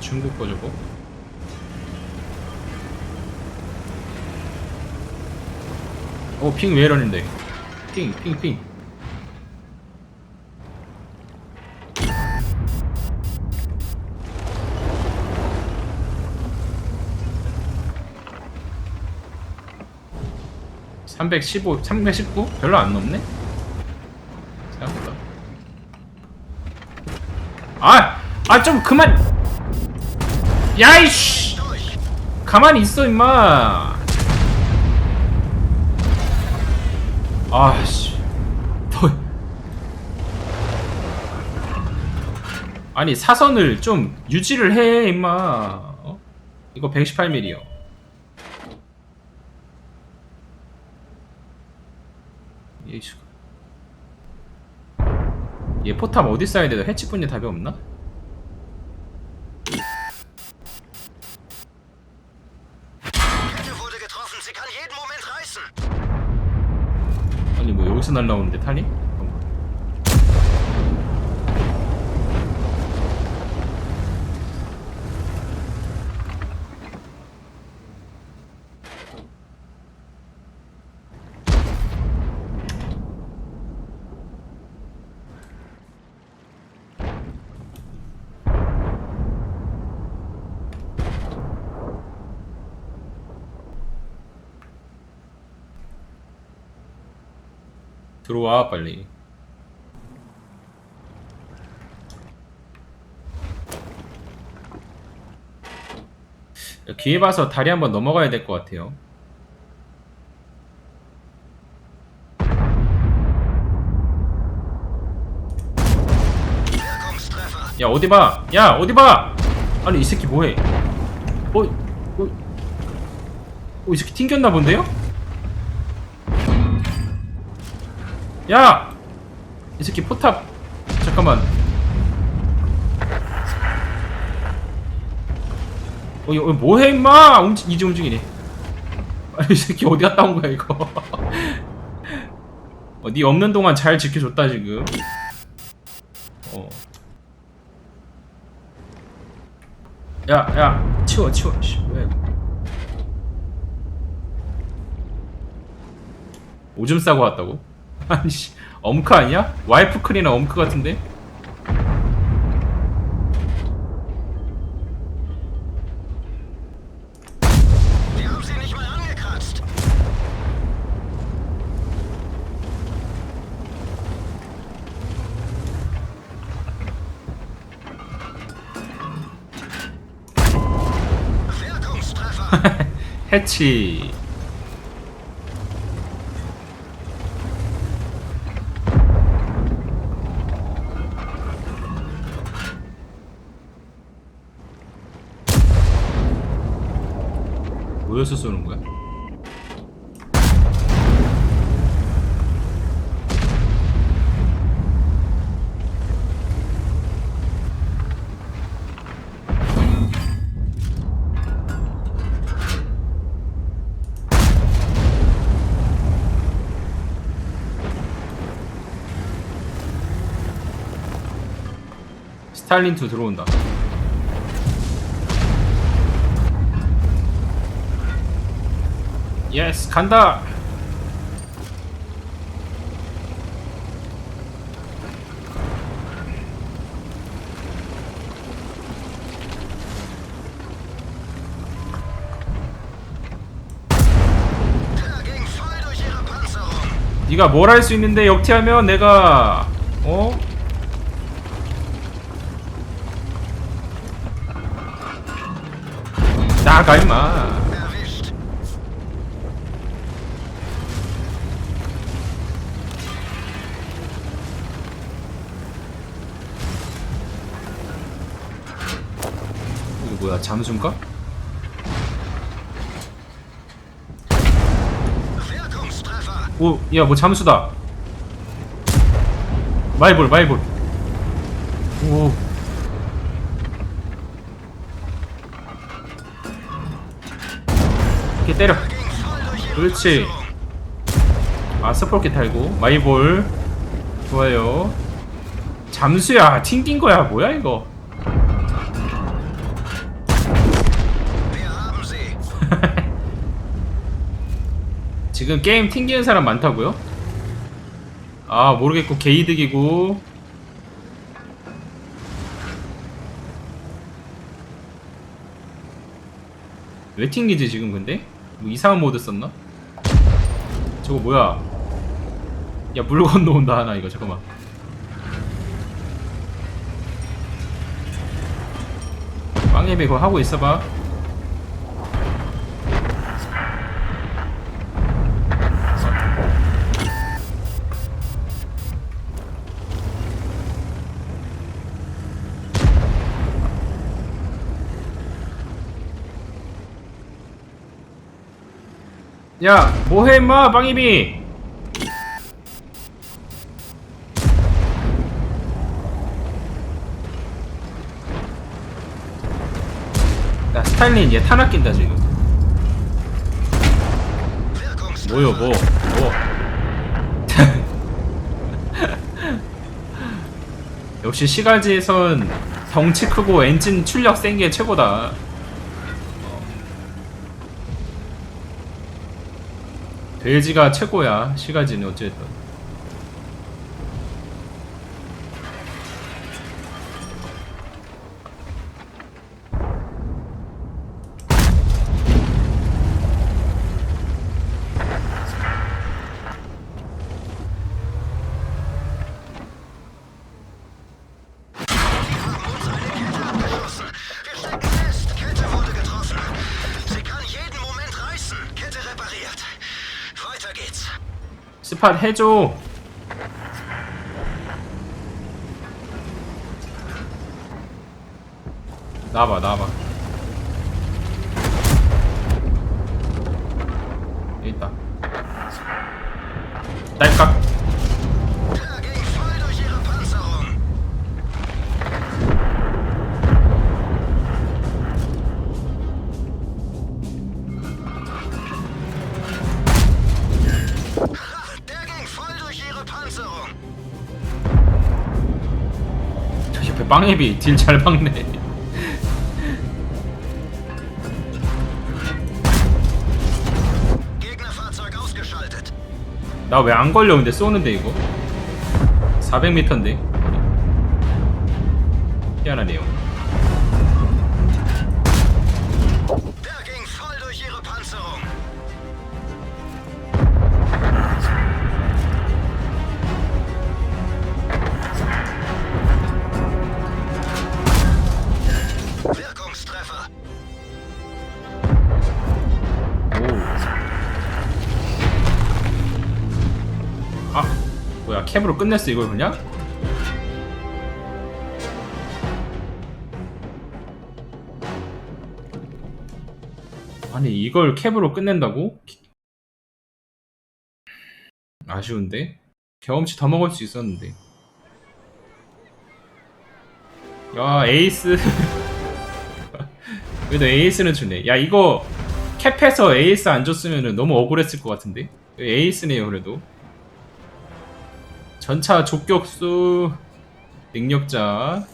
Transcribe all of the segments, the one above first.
중국 거 저거. 어, 핑 왜 이러는데? 핑, 핑, 핑. (315) (319) 별로 안 넘네 생각보다 아! 아 좀 그만 야이씨! 가만히 있어 임마. 아씨. 더 아니 사선을 좀 유지를 해 임마. 어? 이거 118mm요. 예이씨. 얘 포탑 어디 써야 돼도 해치 뿐이 답이 없나? 날라오는데 타니? 들어와 빨리 기회 봐서 다리 한번 넘어가야 될 것 같아요. 야 어디 봐! 야 어디 봐! 아니 이 새끼 뭐해? 어? 어? 어, 이 새끼 튕겼나 본데요? 야! 이 새끼 포탑 잠깐만 어 이거 뭐해 임마! 움직, 이제 움직이네 아니 이 새끼 어디 갔다 온 거야 이거 어, 니 없는 동안 잘 지켜줬다 지금 어 야, 야, 치워, 치워. 씨, 왜? 오줌 싸고 왔다고? 아니, 씨, 엄크 아니야? 와이프 클리너 엄크 같은데? 해치. 모여서 쏘는 거야? 스탈린 2 들어온다. 예스 간다. 네가 뭘 할 수 있는데 역티하면 내가 어? 나가 임마. 뭐야 잠수인가? 오, 야, 뭐 잠수다. 마이볼, 마이볼. 오. 이렇게 때려. 그렇지. 아, 스포키 달고. 마이볼. 좋아요. 잠수야, 튕긴 거야. 뭐야, 이거. 지금 게임 튕기는 사람 많다고요? 아 모르겠고 게이득이고 왜 튕기지 지금 근데? 뭐 이상한 모드 썼나? 저거 뭐야 야 물 건너온다 하나 이거 잠깐만 빵예배 그거 하고 있어봐 야 뭐해 임마 빵이비 야 스타일린 얘 탄압 낀다 지금. 뭐요 뭐 뭐. 역시 시가지에선 덩치 크고 엔진 출력 센 게 최고다 돼지가 최고야. 시가지는 어쨌든 스팟 해줘. 나와봐 나와봐. 있다. 딸깍 빵앱이 딜잘 박네. 나 왜 안 걸려 근데 쏘는데 이거 400m인데 희한하네요 캠으로 끝냈어 이걸 그냥? 아니 이걸 캡으로 끝낸다고? 아쉬운데? 경험치 더 먹을 수 있었는데 야 에이스 그래도 에이스는 주네 야 이거 캡해서 에이스 안 줬으면 너무 억울했을 것 같은데 에이스네요 그래도 전차 족격수 능력자.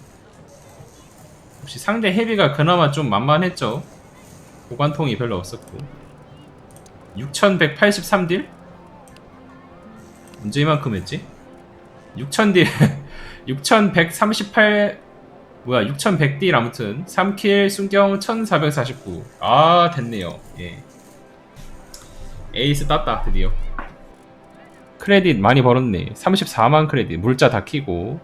혹시 상대 헤비가 그나마 좀 만만했죠? 보관통이 별로 없었고. 6183딜? 언제 이만큼 했지? 6000딜. 6138 뭐야 6100딜 아무튼. 3킬 순경 1449아 됐네요. 예. 에이스 땄다 드디어 크레딧 많이 벌었네. 34만 크레딧. 물자 다 키고.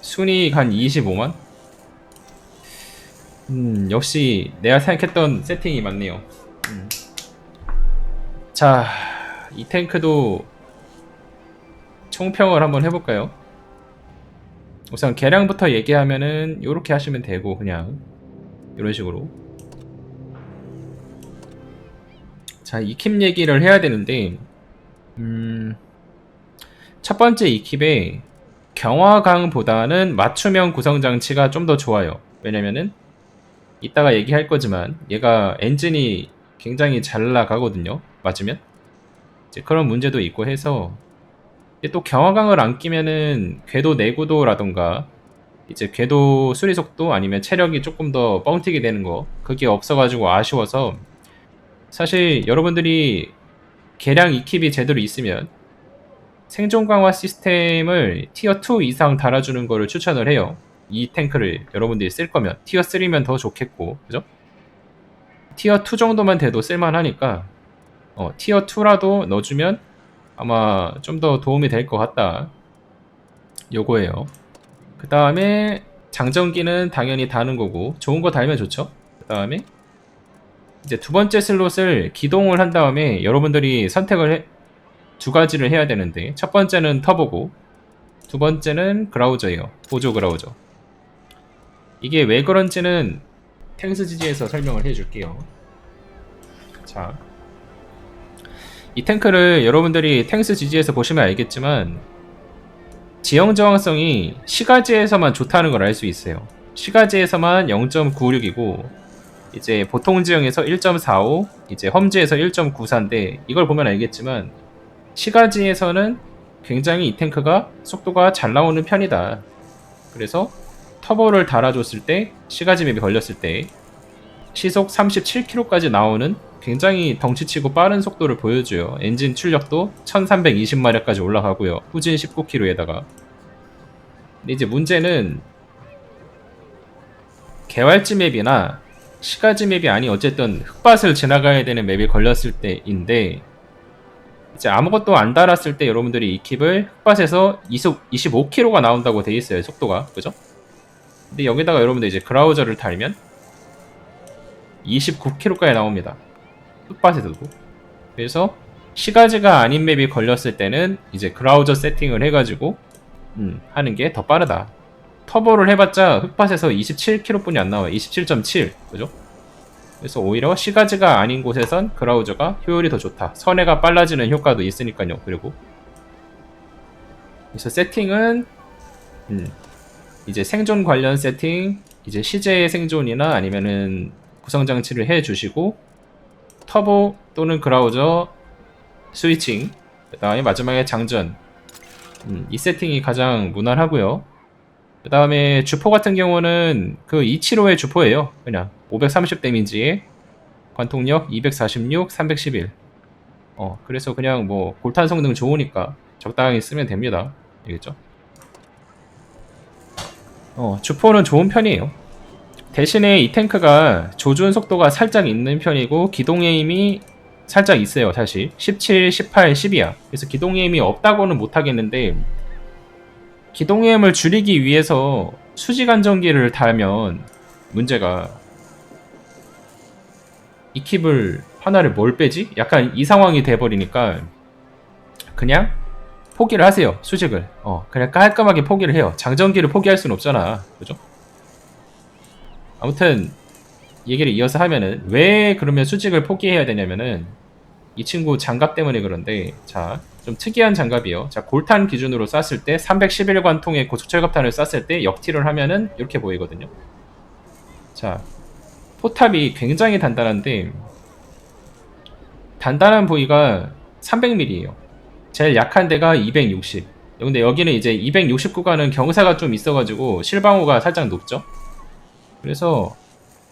순위익 한 25만? 음 역시 내가 생각했던 세팅이 맞네요. 음. 자이 탱크도 총평을 한번 해볼까요? 우선 개량부터 얘기하면은 이렇게 하시면 되고 그냥. 이런 식으로 자, 이킵 얘기를 해야 되는데, 음, 첫 번째 이킵에 경화강보다는 맞춤형 구성 장치가 좀 더 좋아요. 왜냐면은, 이따가 얘기할 거지만, 얘가 엔진이 굉장히 잘 나가거든요. 맞으면. 이제 그런 문제도 있고 해서, 또 경화강을 안 끼면은, 궤도 내구도라던가, 이제 궤도 수리 속도 아니면 체력이 조금 더 뻥튀기 되는 거, 그게 없어가지고 아쉬워서, 사실 여러분들이 개량 이킵이 제대로 있으면 생존 강화 시스템을 티어 2 이상 달아주는 거를 추천을 해요. 이 탱크를 여러분들이 쓸 거면 티어 3면 더 좋겠고, 그죠? 티어 2 정도만 돼도 쓸만하니까 어, 티어 2라도 넣어주면 아마 좀 더 도움이 될 것 같다. 요거예요. 그 다음에 장전기는 당연히 다는 거고 좋은 거 달면 좋죠. 그 다음에 이제 두 번째 슬롯을 기동을 한 다음에 여러분들이 선택을 해, 두 가지를 해야 되는데 첫 번째는 터보고 두 번째는 그라우저예요. 보조 그라우저. 이게 왜 그런지는 탱스 지지에서 설명을 해줄게요. 자, 이 탱크를 여러분들이 탱스 지지에서 보시면 알겠지만 지형 저항성이 시가지에서만 좋다는 걸 알 수 있어요. 시가지에서만 0.96이고 이제 보통 지형에서 1.45, 이제 험지에서 1.94인데 이걸 보면 알겠지만 시가지에서는 굉장히 이 탱크가 속도가 잘 나오는 편이다. 그래서 터보를 달아줬을 때 시가지 맵이 걸렸을 때 시속 37km까지 나오는 굉장히 덩치치고 빠른 속도를 보여줘요. 엔진 출력도 1320마력까지 올라가고요. 후진 19km에다가. 근데 이제 문제는 개활지 맵이나 시가지 맵이 아닌 어쨌든 흙밭을 지나가야 되는 맵이 걸렸을 때인데 이제 아무것도 안 달았을 때 여러분들이 이 킵을 흙밭에서 이속 25km가 나온다고 돼 있어요. 속도가. 그죠? 근데 여기다가 여러분들 이제 그라우저를 달면 29km까지 나옵니다. 흙밭에서도. 그래서 시가지가 아닌 맵이 걸렸을 때는 이제 그라우저 세팅을 해가지고 음, 하는 게 더 빠르다. 터보를 해봤자 흙밭에서 27km뿐이 안 나와요. 27.7 그죠? 그래서 오히려 시가지가 아닌 곳에선 그라우저가 효율이 더 좋다. 선회가 빨라지는 효과도 있으니까요. 그리고 그래서 세팅은 음, 이제 생존 관련 세팅, 이제 시제 생존이나 아니면은 구성 장치를 해 주시고 터보 또는 그라우저 스위칭 그 다음에 마지막에 장전 음, 이 세팅이 가장 무난하고요 그 다음에 주포 같은 경우는 그 275의 주포예요. 그냥 530 데미지에 관통력 246, 311 어, 그래서 그냥 뭐 골탄 성능 좋으니까 적당히 쓰면 됩니다. 알겠죠? 어, 주포는 좋은 편이에요. 대신에 이 탱크가 조준 속도가 살짝 있는 편이고 기동의 힘이 살짝 있어요 사실. 17, 18, 10이야. 그래서 기동의 힘이 없다고는 못하겠는데 기동의 힘을 줄이기 위해서 수직안정기를 달면 문제가 이 킵을 하나를 뭘 빼지? 약간 이 상황이 돼버리니까 그냥 포기를 하세요 수직을 어 그냥 깔끔하게 포기를 해요 장전기를 포기할 수는 없잖아 그죠? 아무튼 얘기를 이어서 하면은 왜 그러면 수직을 포기해야 되냐면은 이 친구 장갑 때문에 그런데 자 좀 특이한 장갑이요. 자 골탄 기준으로 쐈을 때 311관 통의 고속철갑탄을 쐈을 때 역티를 하면은 이렇게 보이거든요. 자 포탑이 굉장히 단단한데 단단한 부위가 300mm예요. 제일 약한 데가 260. 근데 여기는 이제 260 구간은 경사가 좀 있어가지고 실방호가 살짝 높죠. 그래서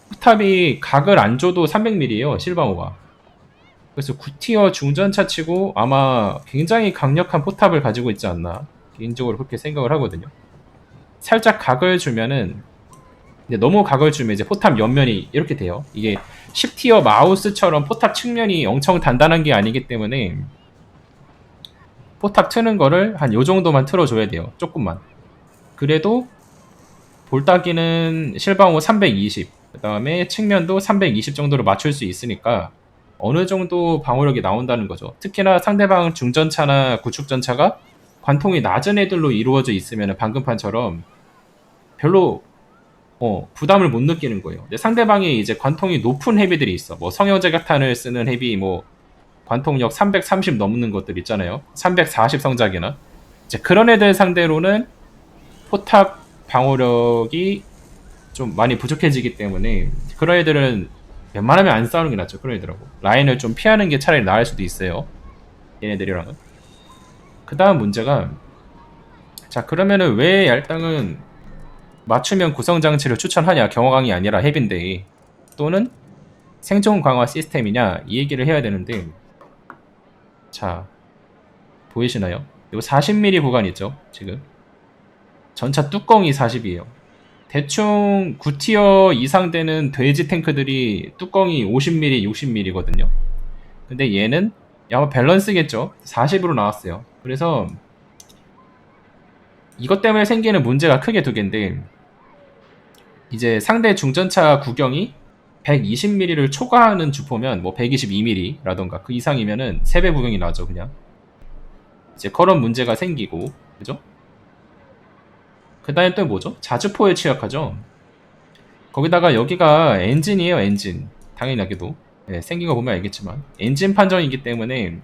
포탑이 각을 안 줘도 300mm예요 실방호가 그래서 9티어 중전차 치고 아마 굉장히 강력한 포탑을 가지고 있지 않나 개인적으로 그렇게 생각을 하거든요. 살짝 각을 주면은 근데 너무 각을 주면 이제 포탑 옆면이 이렇게 돼요. 이게 10티어 마우스처럼 포탑 측면이 엄청 단단한 게 아니기 때문에 포탑 트는 거를 한 요 정도만 틀어줘야 돼요 조금만. 그래도 볼따기는 실방호 320, 그 다음에 측면도 320 정도로 맞출 수 있으니까 어느 정도 방어력이 나온다는 거죠. 특히나 상대방 중전차나 구축전차가 관통이 낮은 애들로 이루어져 있으면 방금판처럼 별로 어, 부담을 못 느끼는 거예요. 근데 상대방이 이제 관통이 높은 헤비들이 있어. 뭐 성형제각탄을 쓰는 헤비, 뭐 관통력 330 넘는 것들 있잖아요. 340 성작이나 이제 그런 애들 상대로는 포탑 방어력이 좀 많이 부족해지기 때문에 그런 애들은 웬만하면 안 싸우는 게 낫죠. 그런 애들하고 라인을 좀 피하는 게 차라리 나을 수도 있어요. 얘네들이랑은. 그 다음 문제가 자 그러면은 왜 얄땅은 맞춤형 구성 장치를 추천하냐 경화강이 아니라 헤비인데 또는 생존 강화 시스템이냐 이 얘기를 해야 되는데 자 보이시나요? 요 40mm 구간 있죠 지금 전차 뚜껑이 40이에요 대충 9티어 이상 되는 돼지 탱크들이 뚜껑이 50mm 60mm거든요. 근데 얘는 아마 밸런스겠죠? 40으로 나왔어요. 그래서 이것 때문에 생기는 문제가 크게 두 개인데 이제 상대 중전차 구경이 120mm를 초과하는 주포면 뭐 122mm라던가 그 이상이면은 3배 구경이 나죠 그냥. 이제 그런 문제가 생기고 그죠? 그 다음에 또 뭐죠? 자주포에 취약하죠? 거기다가 여기가 엔진이에요 엔진. 여기도. 예, 생긴 거 보면 알겠지만. 엔진 판정이기 때문에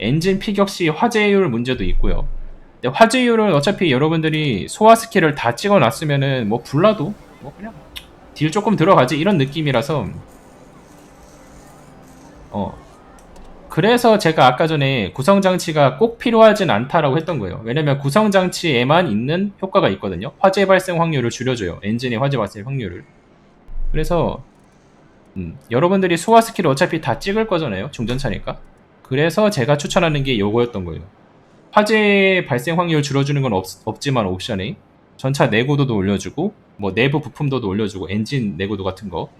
엔진 피격 시 화재율 문제도 있고요. 근데 화재율은 어차피 여러분들이 소화 스킬을 다 찍어 놨으면은 뭐 불나도 뭐 그냥 딜 조금 들어가지 이런 느낌이라서. 어 그래서 제가 아까 전에 구성 장치가 꼭 필요하진 않다라고 했던 거예요. 왜냐면 구성 장치에만 있는 효과가 있거든요. 화재 발생 확률을 줄여줘요. 엔진의 화재 발생 확률을. 그래서 음, 여러분들이 소화 스킬을 어차피 다 찍을 거잖아요. 중전차니까. 그래서 제가 추천하는 게 요거였던 거예요. 화재 발생 확률 줄여주는 건 없, 없지만 옵션에 전차 내구도도 올려주고 뭐 내부 부품도도 올려주고 엔진 내구도 같은 거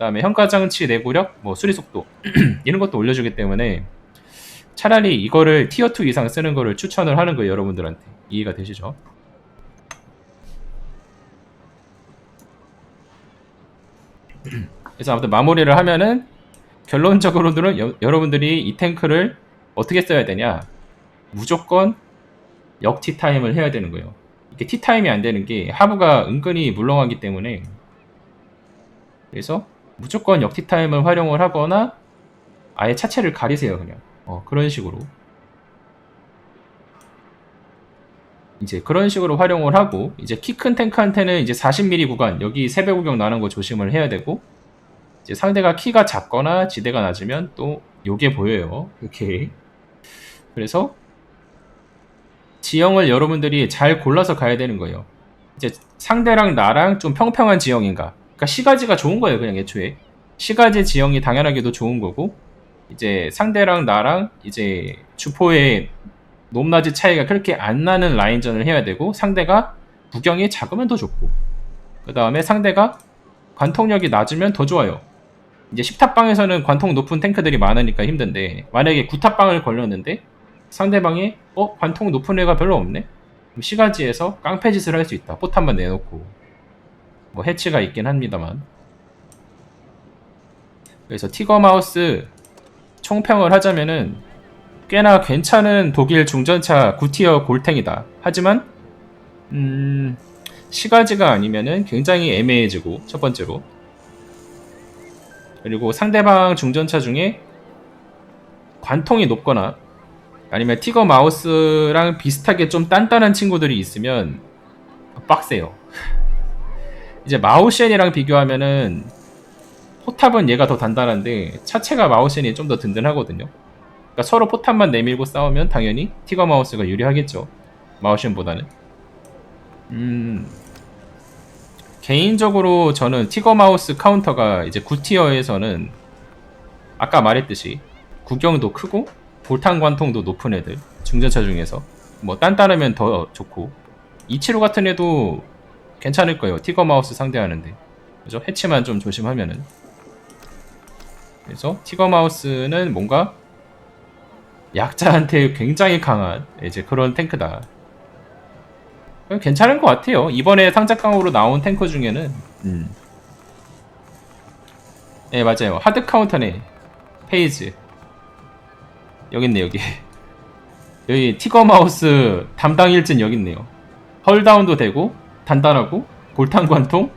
그다음에 현가장치 내구력 뭐 수리 속도 이런 것도 올려주기 때문에 차라리 이거를 티어 2 이상 쓰는 거를 추천을 하는 거예요 여러분들한테 이해가 되시죠? 그래서 아무튼 마무리를 하면은 결론적으로는 여, 여러분들이 이 탱크를 어떻게 써야 되냐 무조건 역티 타임을 해야 되는 거예요. 이게 티 타임이 안 되는 게 하부가 은근히 물렁하기 때문에 그래서 무조건 역티 타임을 활용을 하거나 아예 차체를 가리세요 그냥 어, 그런 식으로 이제 그런 식으로 활용을 하고 이제 키 큰 탱크한테는 이제 40mm 구간 여기 세배 구경 나는 거 조심을 해야 되고 이제 상대가 키가 작거나 지대가 낮으면 또 요게 보여요 이렇게 그래서 지형을 여러분들이 잘 골라서 가야 되는 거예요. 이제 상대랑 나랑 좀 평평한 지형인가. 그러니까 시가지가 좋은 거예요, 그냥 애초에. 시가지 지형이 당연하게도 좋은 거고, 이제 상대랑 나랑 이제 주포의 높낮이 차이가 그렇게 안 나는 라인전을 해야 되고, 상대가 구경이 작으면 더 좋고, 그 다음에 상대가 관통력이 낮으면 더 좋아요. 이제 10탑방에서는 관통 높은 탱크들이 많으니까 힘든데, 만약에 9탑방을 걸렸는데, 상대방이 어 관통 높은 애가 별로 없네. 시가지에서 깡패짓을 할 수 있다. 포탄만 내놓고 뭐 해치가 있긴 합니다만. 그래서 티거 마우스 총평을 하자면은 꽤나 괜찮은 독일 중전차 9티어 골탱이다. 하지만 음 시가지가 아니면은 굉장히 애매해지고 첫 번째로 그리고 상대방 중전차 중에 관통이 높거나 아니면 티거 마우스랑 비슷하게 좀 단단한 친구들이 있으면 빡세요. 이제 마우셴이랑 비교하면은 포탑은 얘가 더 단단한데 차체가 마우셴이 좀 더 든든하거든요. 그러니까 서로 포탑만 내밀고 싸우면 당연히 티거 마우스가 유리하겠죠. 마우셴보다는. 음. 개인적으로 저는 티거 마우스 카운터가 이제 9티어에서는 아까 말했듯이 구경도 크고 볼탄 관통도 높은 애들 중전차 중에서 뭐 단단하면 더 좋고 이치로 같은 애도 괜찮을 거예요. 티거 마우스 상대하는데. 그죠? 해치만 좀 조심하면은. 그래서 티거 마우스는 뭔가 약자한테 굉장히 강한 이제 그런 탱크다. 괜찮은 것 같아요. 이번에 상작강으로 나온 탱크 중에는. 음. 네 맞아요. 하드 카운터네. 페이지. 여기 있네 여기. 여기 티거 마우스 담당 일진 여기 있네요. 헐다운도 되고 단단하고 골탄 관통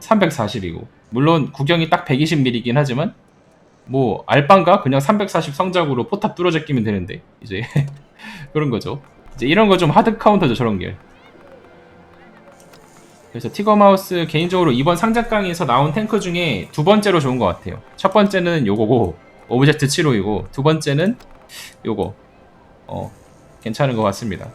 340이고. 물론 구경이 딱 120mm이긴 하지만 뭐 알빵가? 그냥 340 성작으로 포탑 뚫어져 끼면 되는데 이제 그런 거죠. 이제 이런 거 좀 하드 카운터죠 저런 게. 그래서 티거 마우스 개인적으로 이번 상작강에서 나온 탱크 중에 두 번째로 좋은 것 같아요. 첫 번째는 요거고 오브젝트 7호이고 두 번째는 요거. 어 괜찮은 것 같습니다